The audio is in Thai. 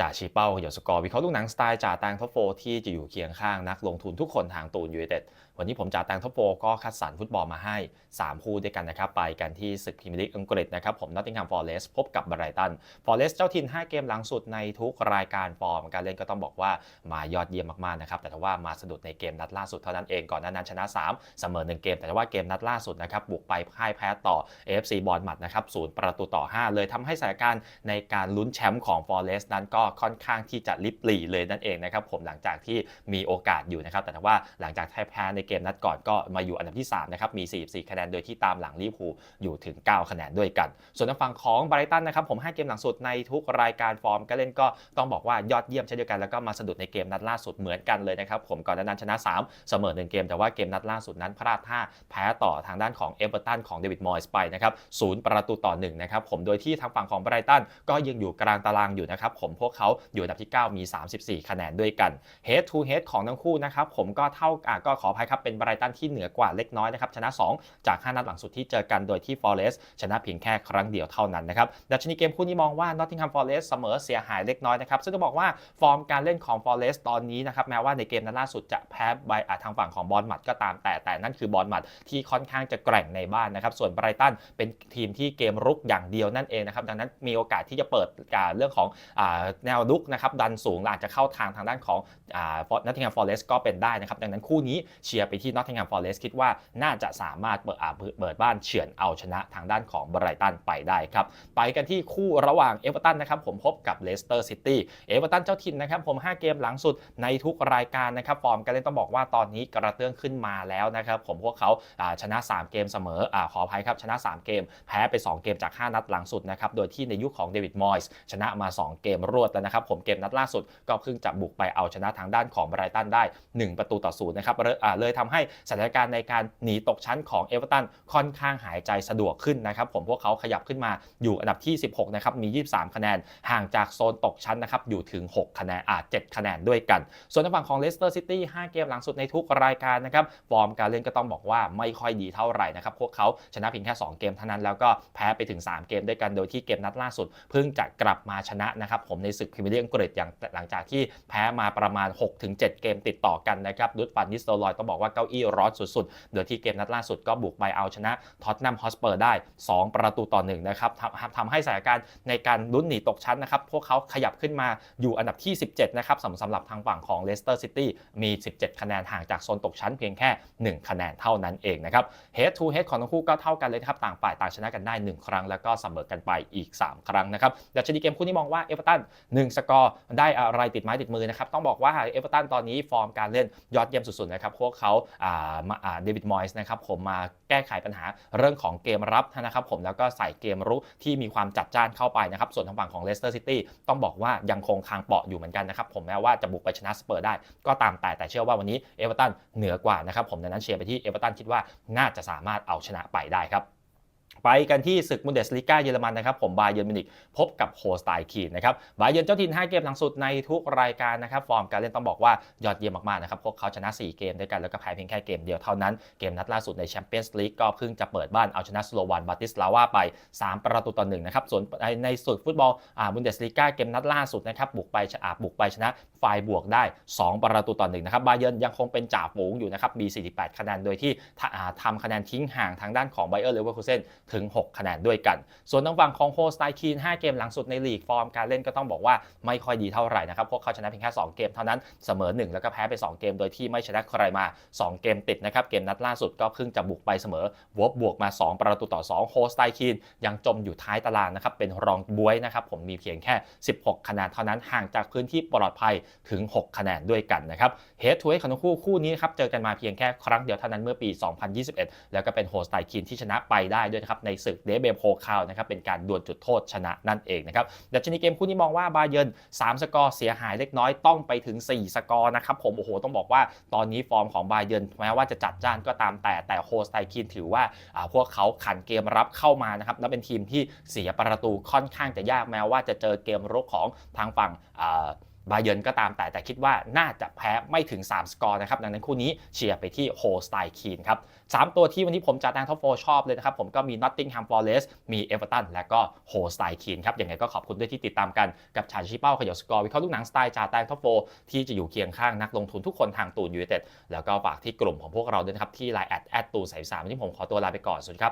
จ่าชีเป้าหยดสกอร์วิเคราะห์ลูกหนังสไตล์จ่าแตงท็อปโฟที่จะอยู่เคียงข้างนักลงทุนทุกคนทางตูนยูไนเต็ดวันนี้ผมจ่าแตงท็อปโฟก็คัดสรรฟุตบอลมาให้ 3 คู่ด้วยกันนะครับ ไปกันที่ศึกพรีเมียร์ลีกอังกฤษนะครับผมนอตติงแฮมฟอร์เรสพบกับบรายตันฟอร์เรสเจ้าถิ่น5 เกมหลังสุดในทุกรายการฟอร์มการเล่นก็ต้องบอกว่ามายอดเยี่ยมมากๆนะครับแต่ว่ามาสะดุดในเกมนัดล่าสุดเท่านั้นเองก่อนหน้านั้นชนะ 3 เสมอ 1 เกม แต่ว่าเกมนัดล่าสุดนะครับบุกไปพ่ายแพ้ต่อ AFC บอลมัดนะครับศูนย์ประตูต่อ 5 เลยทำให้สถานการณ์ในการลุ้นแชมป์ของฟอร์เรสนั้นก็ค่อนข้างที่จะลิบหลีเลยนั่นเองนะครับผมหลังจากที่มีโอกาสอยู่นะครับแต่ว่าหลังจากแพ้ในเกมนัดก่อนก็มาอยู่อันดับที่3นะครับมี 44 คะแนนโดยที่ตามหลังลิเวอร์พูลอยู่ถึง 9 คะแนนด้วยกัน ส่วนทางฝั่งของไบรตันนะครับผม5เกมหลังสุดในทุกรายการฟอร์มการเล่นก็ต้องบอกว่ายอดเยี่ยมเช่นเดียวกันแล้วก็มาสะดุดในเกมนัดล่าสุดเหมือนกันเลยนะครับผมก่อนหน้านั้นชนะ 3 เสมอ1เกม แต่ว่าเกมนัดล่าสุดนั้นพลาดท่าแพ้ต่อทางด้านของเอเวอร์ตันของเดวิดมอยส์ไปนะครับศูนย์ประตูต่อ1นะครับผมโดยที่ทางฝั่งของไบรตันก็ยังอยู่กลางตารางอยู่นะครับผมพวกเขาอยู่อันดับที่ 9 มี 34 คะแนนด้วยกัน head to head ของทั้งคู่นะครับผมก็เท่าก็ขออภัยครับเป็นไบรตันที่เหนือกว่าเล็กน้อยนะครับชนะ 2 จาก 5 นัดหลังสุดที่เจอกันโดยที่ Forest ชนะเพียงแค่ครั้งเดียวเท่านั้นนะครับดัชนีเกมคู่นี้มองว่า Nottingham Forest เสมอเสียหายเล็กน้อยนะครับซึ่งต้องบอกว่าฟอร์มการเล่นของ Forest ตอนนี้นะครับแม้ว่าในเกมนัดล่าสุดจะแพ้ใบอะทางฝั่งของบอลมัดก็ตามแต่แต่นั่นคือบอลมัดที่ค่อนข้างจะแกร่งในบ้านนะครับส่วนไบรตันเป็นทีมที่เกมรุกอย่างเดียวนั่นเองนะครับดังนั้นมีโอกาสที่จะเปิดเรื่องของอแนวรุกนะครับดันสูงอาจจะเข้าทางทางด้านของนอตติงแฮมฟอร์เรสก็เป็นได้นะครับดังนั้นคู่นี้เชียร์ไปที่นอตติงแฮมฟอร์เรสคิดว่าน่าจะสามารถเปิดเปิดบ้านเฉือนเอาชนะทางด้านของไบรตันไปได้ครับไปกันที่คู่ระหว่างเอเวอร์ตันนะครับผมพบกับเลสเตอร์ซิตี้เอเวอร์ตันเจ้าถิ่นนะครับผม 5 เกมหลังสุดในทุกรายการนะครับฟอร์มการเล่นต้องบอกว่าตอนนี้กระเตื้องขึ้นมาแล้วนะครับผมพวกเขาชนะ 3 เกมเสมออขออภัยครับชนะ 3 เกม แพ้ไป 2 เกมจาก 5 นัดหลังสุดนะครับโดยที่ในยุคของเดวิดมอยส์ชนะมา 2 เกมรวดแล้วนะครับผมเกมนัดล่าสุดก็เพิ่งจะบุกไปเอาชนะทางด้านของไบรตันได้ 1 ประตูต่อศูนย์นะครับเลยอ่าเลยทำให้สถานการณ์ในการหนีตกชั้นของเอเวอร์ตันค่อนข้างหายใจสะดวกขึ้นนะครับผมพวกเขาขยับขึ้นมาอยู่อันดับที่ 16 นะครับ มี 23 คะแนน ห่างจากโซนตกชั้นนะครับ อยู่ถึง 6 คะแนนอ่า7คะแนนด้วยกัน ส่วนทางฝั่งของเลสเตอร์ซิตี้ 5 เกมหลังสุดในทุกรายการนะครับ ฟอร์มการเล่นก็ต้องบอกว่าไม่ค่อยดีเท่าไหร่นะครับ พวกเขาชนะเพียงแค่ 2 เกมเท่านั้น แล้วก็แพ้ไปถึง 3 เกมด้วยกัน โดยที่เกมนัดล่าสุด เพิ่งจะกลับมาชนะนะครับผมในศึกพรีเมียร์ลีกอังกฤษอย่างหลังจากที่แพ้มาประมาณ 6-7 เกมติดต่อกันนะครับดุดฟันนิสโตลอยต้องบอกว่าเก้าอี้ร้อนสุดๆโดยที่เกมนัดล่าสุดก็บุกไปเอาชนะท็อตแนมฮอสเปอร์ได้ 2 ประตูต่อ1นะครับทำทำให้สถานการณ์ในการลุ้นหนีตกชั้นนะครับพวกเขาขยับขึ้นมาอยู่อันดับที่ 17 นะครับสำสำหรับทางฝั่งของเลสเตอร์ซิตี้มี 17 คะแนนห่างจากโซนตกชั้นเพียงแค่ 1 คะแนนเท่านั้นเองนะครับ head to head ของทั้งคู่ก็เท่ากันเลยนะครับต่างฝ่ายต่างชนะกันได้ 1 ครั้งแล้วก็เสมอกันไปอีก 3 ครั้งนะครับดัชนีเกมคู่นี้มองว่าเอเวอร์ตัน1 สกอร์ได้อะไรติดไม้ติดมือนะครับต้องบอกว่าเอเวอร์ตันตอนนี้ฟอร์มการเล่นยอดเยี่ยมสุดๆนะครับพวกเขาอ่ามาอ่าเดวิดมอยส์นะครับผมมาแก้ไขปัญหาเรื่องของเกมรับนะครับผมแล้วก็ใส่เกมรุกที่มีความจัดจ้านเข้าไปนะครับส่วนทางฝั่งของเลสเตอร์ซิตี้ต้องบอกว่ายังคงคางเปาะอยู่เหมือนกันนะครับผมแม้ว่าจะบุกไปชนะสเปอร์ได้ก็ตามแต่แต่เชื่อว่าวันนี้เอเวอร์ตันเหนือกว่านะครับผมดังนั้นเชียร์ไปที่เอเวอร์ตันคิดว่าน่าจะสามารถเอาชนะไปได้ครับ ไปกันที่ศึกมุนเดสลีกาเยอรมันนะครับ ผมบาเยอร์มิวนิกพบกับโฮสไตคีนนะครับบาเยอร์เจ้าถิ่น 5 เกมหลังสุดในทุกรายการนะครับ ฟอร์มการเล่นต้องบอกว่ายอดเยี่ยมมากๆนะครับ พวกเขาชนะ 4 เกมด้วยกัน แล้วก็แพ้เพียงแค่เกมเดียวเท่านั้น เกมนัดล่าสุดในแชมเปี้ยนส์ลีกก็เพิ่งจะเปิดบ้านเอาชนะสโลวานบาติสลาวาไป 3 ประตูต่อ1นะครับ ส่วนในในศึกฟุตบอลอ่าบุนเดสลีกาเกมนัดล่าสุดนะครับบุกไปอ่าบุกไปชนะไฟบวกได้ 2 ประตูต่อ1นะครับบาเยอร์ยังคงเป็นจ่าฝูงอยู่นะครับมี 48 คะแนนโดยที่ทำคะแนนทิ้งห่างทางด้านของไบเออร์เลเวอร์คูเซนถึง 6 คะแนนด้วยกัน ส่วนทางฝั่งของโฮสไตคีน 5 เกมหลังสุดในลีกฟอร์มการเล่นก็ต้องบอกว่าไม่ค่อยดีเท่าไหร่นะครับ พวกเขาชนะเพียงแค่ 2 เกมเท่านั้น เสมอ 1 แล้วก็แพ้ไป 2 เกม โดยที่ไม่ชนะใครมา 2 เกมติดนะครับ เกมนัดล่าสุดก็เพิ่งจะบุกไปเสมอวบบวกมา 2 ประตูต่อ 2 โฮสไตคีน ยังจมอยู่ท้ายตารางนะครับ เป็นรองบวยนะครับผมมีเพียงแค่ 16 คะแนนเท่านั้น ห่างจากพื้นที่ปลอดภัยถึง 6 คะแนนด้วยกันนะครับเฮดทูเฮดของทั้งคู่คู่นี้ครับเจอกันมาเพียงแค่ครั้งเดียวเท่านั้นเมื่อปี 2021 แล้วก็เป็นโฮสไตคีนที่ชนะไปได้ด้วยนะครับในศึกเดเบโพคาวนะครับเป็นการดวลจุดโทษชนะนั่นเองนะครับดัชนีเกมคู่นี้มองว่าบาเยิร์น3สกอร์เสียหายเล็กน้อยต้องไปถึง 4 สกอร์นะครับผมโอ้โหต้องบอกว่าตอนนี้ฟอร์มของบาเยินแม้ว่าจะจัดจ้านก็ตามแต่แต่โฮสไตคินถือว่าพวกเขาขันเกมรับเข้ามานะครับและเป็นทีมที่เสียประตูค่อนข้างจะยากแม้ว่าจะเจอเกมรุกของทางฝั่ง บาเยิร์นก็ตามแต่แต่คิดว่าน่าจะแพ้ไม่ถึง 3 สกอร์นะครับ ดังนั้นคู่นี้เชียร์ไปที่โฮสไตคีนครับสามตัวที่วันนี้ผมจะตั้งท็อปโฟชอบเลยนะครับ ผมก็มี Nottingham Forest มี Everton และก็โฮสไตคีนครับยังไงก็ขอบคุณด้วยที่ติดตามกันกับชาชิเป้าขยับสกอร์วิเคราะห์ลูกหนังสไตล์จ่าแตงท็อปโฟที่จะอยู่เคียงข้างนักลงทุนทุกคนทางตูนยูไนเต็ดแล้วก็ฝากที่กลุ่มของพวกเราด้วยนะครับที่ไลน์แอดแอดตูนสายสามวันนี้ผมขอตัวลาไปก่อนสวัสดีครับ